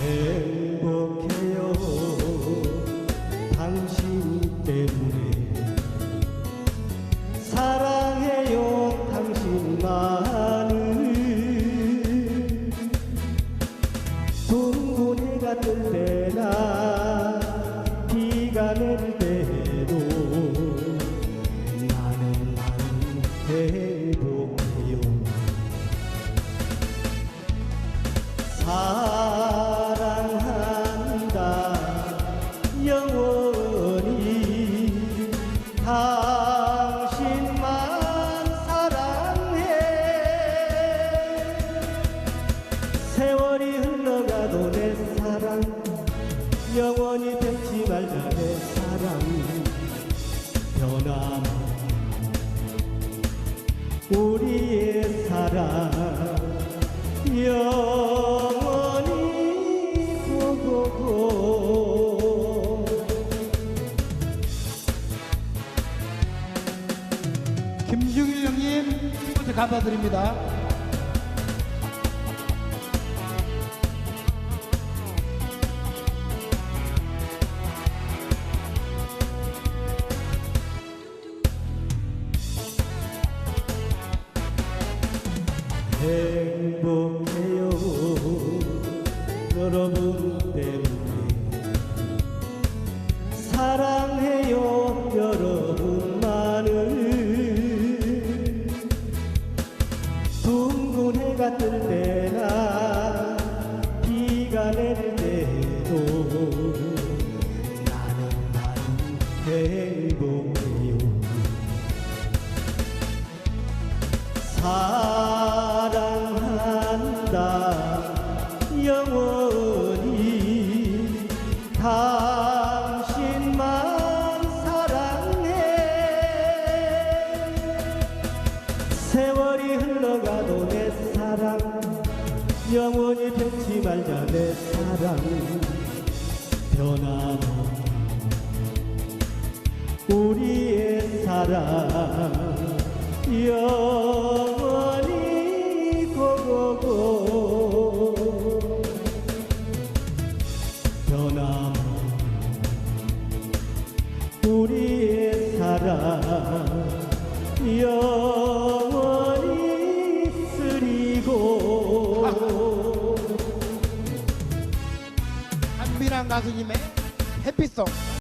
행복해요. 당신 때문에. 사랑해요 당신만을. 해가 뜰 때나 비가 내릴 때도 나는 나는 행복 변함 우리의 사랑 영원히 고고고 김중일 형님 스포츠 감사드립니다. 행복해요. 여러분 때문에 사랑해요 여러분만을. 둥근 해가 뜰 때나 비가 내릴 때도 나는 나는 행복해요. 사 랑한다 영원히 당신만 사랑해. 세월이 흘러가도 내 사랑 영원히 변치 말자 내 사랑. 변함없는 우리의 사랑. 영 사랑 영원히 쓰리고 한빈한 가수님의 해피송